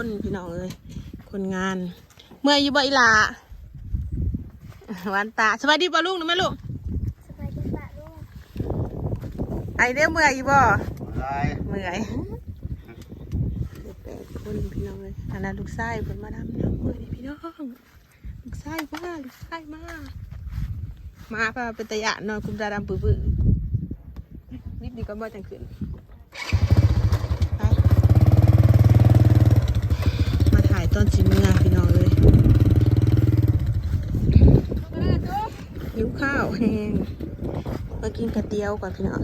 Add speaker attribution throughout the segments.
Speaker 1: คนพี่น้องเอ้ยคนงาน เมื่อยอยู่บ่อีหลาวันตาสวัสดีบ่ลุงนะแม่ลุง
Speaker 2: สบายดีปะลูก
Speaker 1: ไอเด้อเมื่อยอยู่บ่
Speaker 3: อะไร
Speaker 1: เมื่อยเด็กแปดคนพี่น้องเลยอันนั้นลูกไส้เพิ่นมาดำน้ำเมื่อยนี่พี่น้องลูกไส้มาลูกไส้มามาป่ะเป็นตะยานนอนคุมตาดำปื้อๆนิดดีก็บ่จังขึ้นไปมาถ่ายต อนสิเมื่อพี่น้องเลยหิวข้าวแห้งมากินกระเตียวก่อนพี่น้อง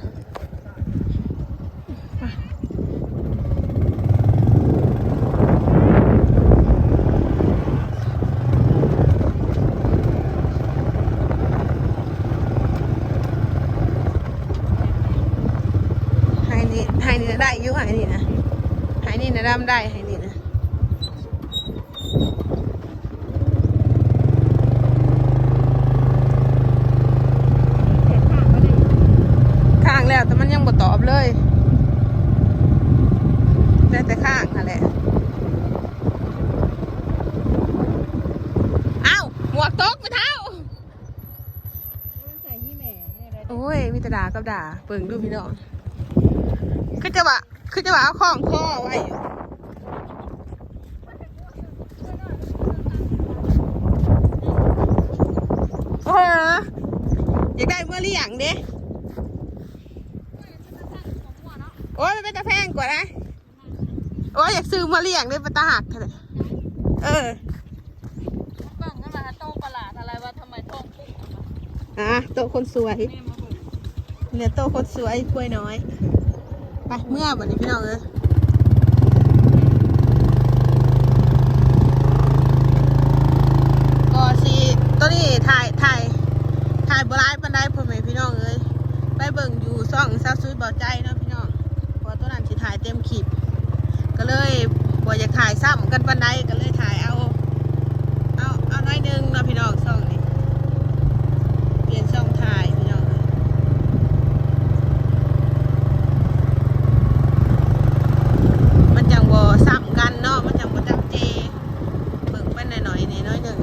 Speaker 1: ไฮนี่ไฮนี่นะได้ยุไฮนี่นะไฮนี่นะดำได้ไฮนี่นะข้างแล้วแต่มันยัง บ่ตอบเลยได้แต่ข้างนั่นแหละเอ้าหมวกตกไปเท้า
Speaker 2: ใส่ยี่แหม่อะไร
Speaker 1: โอ้ยมีแต่ด่ากับด่าเปิงดูพี่น้องคือจะว่าคือจะว่าเอาของข้อไว้อยู่โอ้โหอยากได้เมื่อเลี้ยงเด้ โอ้ยมันเป็นตะแพงกว่านะ โอ้ยอยากซื้อเมื่อเลี้ยงเด้เป็นตาหักเถอะเออ
Speaker 2: บังนั่นแหละโตประหลาดอะไรวะทำไมท้องปุ๊บ
Speaker 1: อะโตะคนสวย
Speaker 2: แม่มาบุก
Speaker 1: เหลือโตะคนสวยกล้วยน้อย ไปเมื่อวันนี้พี่น้องเอ้ยก็สิตัวนี้ถ่ายถ่ายถ่ายบรายปันไดพ่อแม่พี่น้องเอ้ยไปเบิ่งอยู่ซ่องซาซุยเบาใจ ถ่ายเต็มคลิปก็เลยบ่อยากถ่ายซ้ำกันวันไดก็เลยถ่ายเอา เอาเอาน้อยหนึงเนาะพี่น้องช่องนี้เปลี่ยนช่องถ่ายพี่น้องเอ้ยมันจังบ่ซ้ำกันเนาะมันจังบ่จำเจเบิ่งไปหน่อยๆนี่น้อยหนึง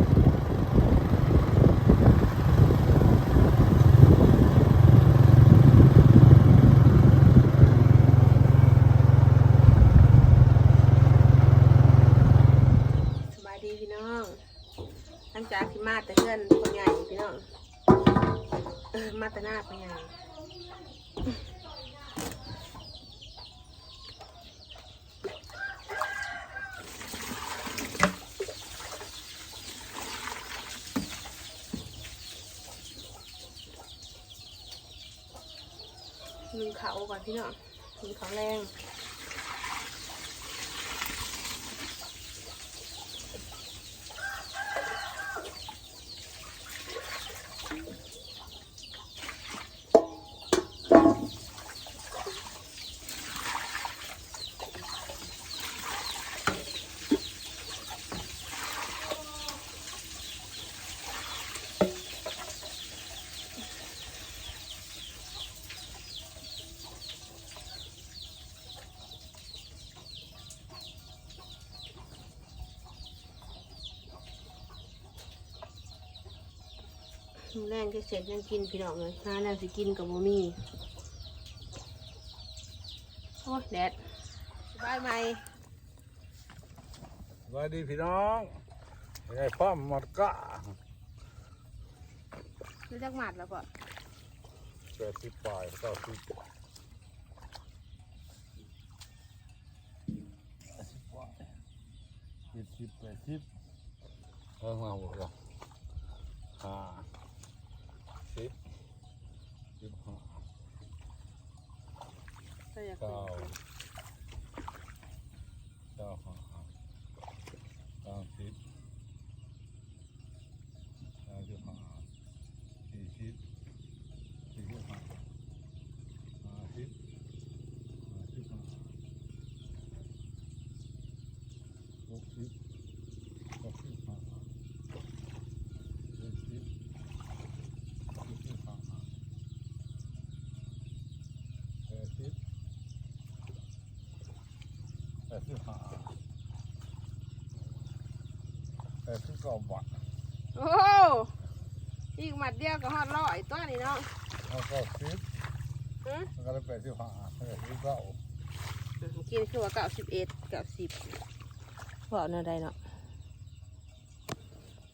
Speaker 1: สบายดีพี่น้องหลังจากที่มาแต่เพื่อนคนใหญ่พี่น้อง เออมาบไงมึงเขาก่อนพี่น้องมึงเขาแรง แรงจะเสร็จยังกินพี่น้องเลยหาแนวสิกินกับบ่มีโอ้ยแดดสบายไหม
Speaker 3: สวัสดีพี่น้องไงป้อมหมดกะ
Speaker 1: รู้จักหมัดแล้วป่ะ
Speaker 3: แปดสิบปลายเก้าสิบเจ็ดสิบแปดสิบเออมาหมดแล้วห้าสิบสิบห้า
Speaker 1: ก็อยาก
Speaker 3: เก้าเก้าห้าเก้าสิบเก้าสิบห้าสี่สิบสี่สิบห้าห้าสิบห้าสิบห้าหกสิบหกสิบห้าเจ็ดสิบเจ็ดสิบห้าแปดสิบ แปดสิบห้าแต่ที่เก้าบาท
Speaker 1: โอ้อีกหมัดเดียวก็ฮอดร้อยตัวนี่เนาะ
Speaker 3: แล้วก็สิบ
Speaker 1: หือ
Speaker 3: มันก็เลยแปดสิบห้าแปดสิบเก้า
Speaker 1: กินคือว่าเก้าสิบเอ็ดเก้าสิบบอกนั่นได้เนาะ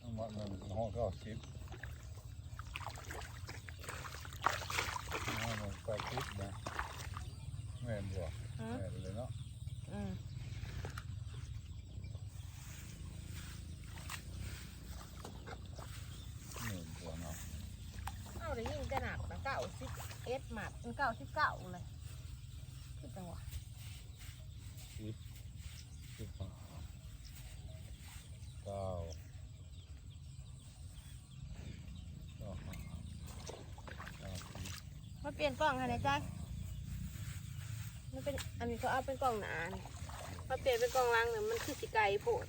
Speaker 3: อันวันหนึ่งห้องเก้าสิบห้องหนึ่งแปดสิบนะแม่นบ่
Speaker 1: หือ
Speaker 3: แม่นเลยเนาะ
Speaker 1: อืม
Speaker 3: แม่นบ่เนาะ
Speaker 1: เอาได้ยิ่งจะหนักนะเก้าสิบเอ็ด หมัดเป็นเก้าสิบเก้าเลยคือจังหวะ
Speaker 3: สิบสิบห้าเก้าเก้าห้าเก้าสิบ
Speaker 1: มาเปลี่ยนกล่องให้หน่อยจ้ามันเป็นอันนี้เขาเอาเป็นกล่องหนานี่มาเปลี่ยนเป็นกล่องลังเนี่ยมันคือสิไก่โพด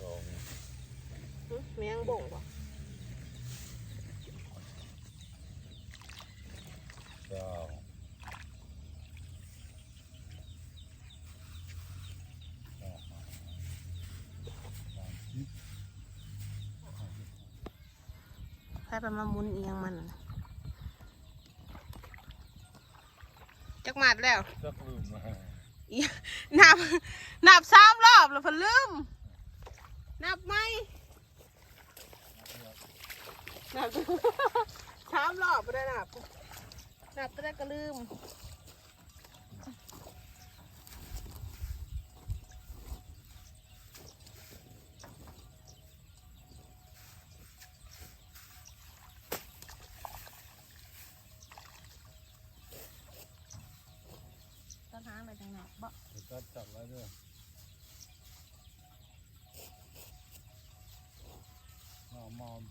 Speaker 3: สอง
Speaker 1: หึแมงบ่งบ่
Speaker 3: เก้า เก้าห้าสามสิบ
Speaker 1: ใครไปมาหมุนเอียงมันน่ะจักหมัดแล้ว
Speaker 3: จักลืมนะ
Speaker 1: นับ นับสามรอบแล้วเพนลืม นับไหมนับสามรอบไม่ได้นับ นับก็ได้ก็ลืมต้นทางไรจังไหนบ่
Speaker 3: จัดจับไว้ด้วยมามอม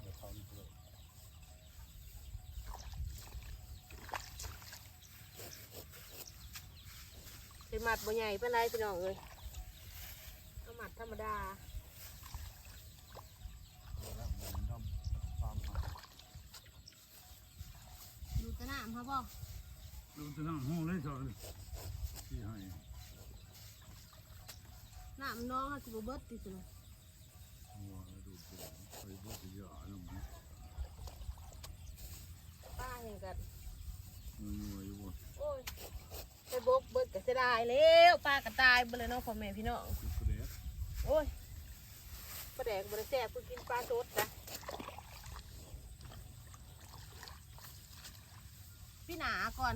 Speaker 3: เดี๋ยวทำเลย
Speaker 1: เป็นหมัดบ่ใหญ่เป็นไรพี่น้องเอ้ยเอาหมัดธรรมดา
Speaker 3: เดี๋ยวแล้วผมทำตามหา
Speaker 1: ดูแตะน้ำครับบ่
Speaker 3: ลุงจะนั่งห้องเลยสอนที่ให้
Speaker 1: น้ำน้องเขาสิบ่เบิดติสินะ
Speaker 3: หัวดูตัวไปบุกยาน้ำมัน
Speaker 1: ป้าเห็นกัน
Speaker 3: มันรวยบ่
Speaker 1: โอ้ยไป บกเบิดก็เสียดายแล้วป้าก็ตายไปเลยเน้องพ่อแม่พี่น้อง
Speaker 3: คือเปรต
Speaker 1: โอ้ยปลาแดกบริแซ่บกูกินปลาสดนะพี่หนาก่อน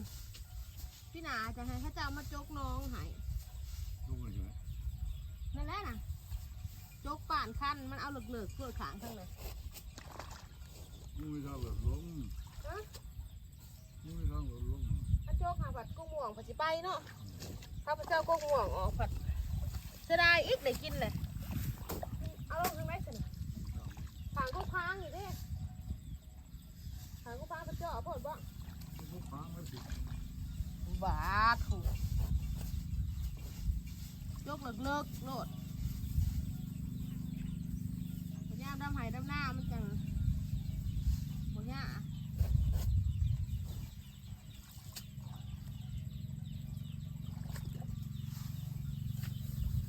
Speaker 1: พี่หนาจะให้ข้าเจ้ามาจกน้องใหาย
Speaker 3: ลูกอะไร
Speaker 1: นั่นแหละนะจกป่านขั้นมันเอาเหลือกๆเพื่อขางทั้งเลย
Speaker 3: มึงไม่ทำแบบล้ม
Speaker 1: ฮะ
Speaker 3: มึงไม่ทำแบบล้ม
Speaker 1: ถ้าจกหา ผัดกุ้งม่วงผัดสิไปเนาะข้าพเจ้ากุ้งม่วงออกผัดเสียดายอีกได้กินเลยเอาลงทางไหนสิขางกุ้งค้างอยู่เดิขางกุ้งค้างกระเจ้าะพอดบ่
Speaker 3: ลูกค้างไม่ติด
Speaker 1: บาถูกยกเลิกเลิกโลดพยายามดำหายดำหน้ามันจังโหย่า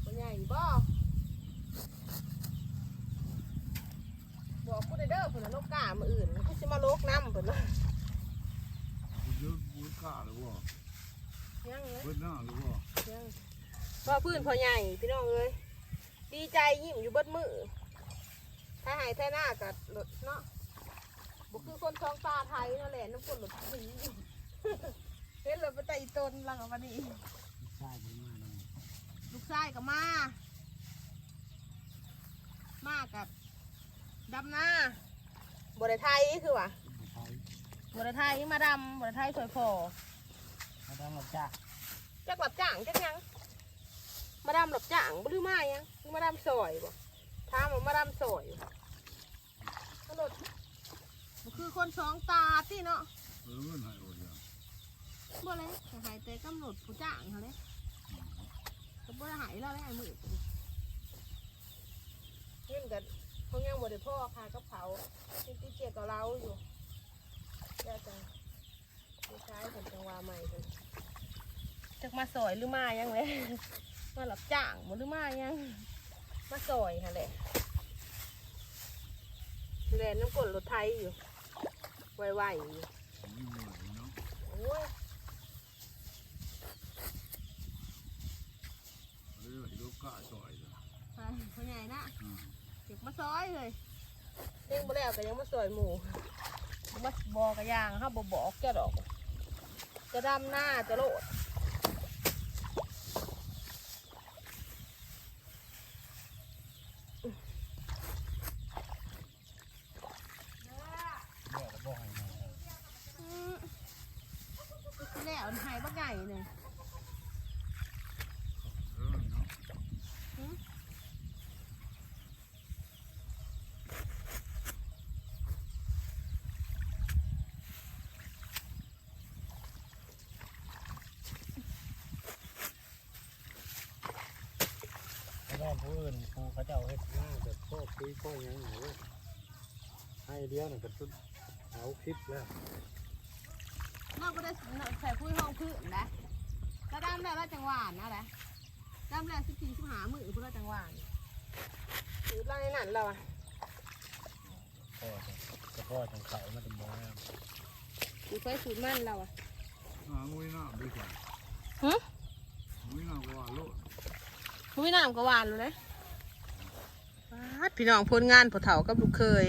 Speaker 1: โหย่าอีบ่บอกกูได้เด้อเพิ่นน่ะนกกามืออื่นกูสิ มาโลกน้ำเพิ่นน่ะ
Speaker 3: กูเยอะกูกล้าหรือว่า
Speaker 1: ยังเลย
Speaker 3: เบิ้ลหน้าหรือว่า
Speaker 1: ยังพ่อพื้นพ่อใหญ่พี่น้องเอ้ยดีใจยิ้มอยู่เบิดมือถ้าหายแท้หน้ากัดหลดเนาะบุคือคนท้องตาไทยนั่นแหละน้ำฝนหลดผีเห็นเลยไปไต่ตนหลังออกมานี่ลูกชายกับมา มากับดำหน้า บริไทยคือวะบริไทยมาดำบริไทยสวยพอ
Speaker 2: มาต้องหลับจ้า
Speaker 1: จักหลับจ่างจักยังมาดำหลับจ่างบ่หรือมายังหรือมาดำซอยบ่ถามว่ามาดำซอยตลดมันคือคนสองตาที่เนาะ
Speaker 3: เออมันหายหมดอย่าง
Speaker 1: บ่เลยจะหายแต่กำหนดผู้จ้างเขาเลยก็บ่ได้หายแล้วเลยไอ้มือเงินกันเขา ยังบ่ได้พ่อค่ะกับเขาที่ที่เกี่ยวกับเราอยู่แย่จังไม่ใช้ผมจังหวะใหม่เลยจักมาซอยหรือมายังเลยมาหลับจ้างบ่หรือมายัง
Speaker 3: เมา
Speaker 1: ซอยค่ะแหละแลนน้ำกลรถไทยอยู่ไวๆอยู่
Speaker 3: ผมไม่เหนื่อยเนาะ
Speaker 1: โอ้ย
Speaker 3: เรื่องลูกก้าจ่อยเลย
Speaker 1: ไปพ่อใหญ่นะ
Speaker 3: อืม
Speaker 1: เก็บมาซอยเลย เลี้ยงมาแล้วก็ยังมาสวยหมูมาบอกระยางครับบบอกแกดอก จะดำหน้าจะโลด
Speaker 3: บอกก็บอกให้มา
Speaker 1: อืมไปแล้วหายบักใหญ่เลย
Speaker 3: เออเนาะ
Speaker 4: เพราะว่า ผู้อื่นผู้เขาเจ้าเฮ็ดหน้าแบบโคกคุยโคกยังหนูให้เดียวน่ะก็สุดเอาคลิปแล้ว
Speaker 1: นอกก็ได้ใส่พุ้ยห้องพื้นนะก็ดำแล้วแล้วจังหวานนะแหละดำแล้วสิบสี่สิบหามือเพื่อจังหวานถือไรนนั้นเราอะ
Speaker 4: พ่อจะพ่อจังเขามันจะมอง
Speaker 1: ถือไฟสูตรมันเราอะ
Speaker 3: อ่างุ้ยหน้ำด้วยกัน
Speaker 1: ฮะ
Speaker 3: งุ้ยหน้ำก็ว่าโลด
Speaker 1: พุ้ยน้ำก็หวานเลยนะพี่น้องพลงานผอเถากับลูกเคย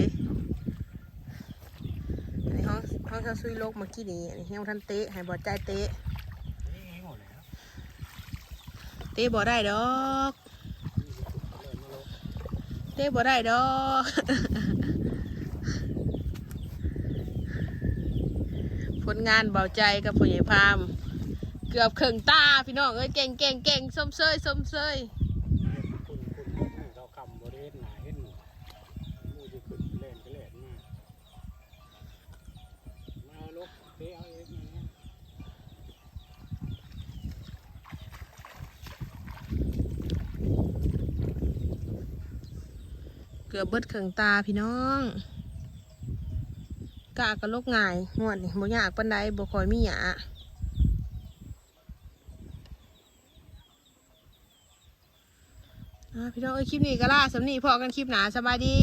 Speaker 1: อันนี้ห้องห้องเขาซุยโลกเมื่อกี้นี้อันนี้ยังทันเตะให้บอดใจเตะเตะบ่ได้ดอก เตะบ่ได้ดอกผลงานเบาใจกับผู้ใหญ่พาม เกือบเข่งตาพี่น้องเอ้ยเก่งเก่งเก่งส้มเซยส้มเซย
Speaker 4: คุณคุณเขาคำบริเวณหนาเห็นหนูมูจะขึ้นเล่นก็เล่นมามาลุกเตะเอาเองนะ
Speaker 1: เกือบเบิดเข่งตาพี่น้องกากระลกง่ายงวดนี่บ่ยากปันใดบ่คอยมีหยาพี่น้องเอ้ยคลิปนี้ก็ล่าสำนีพอกันคลิปหนาสบายดี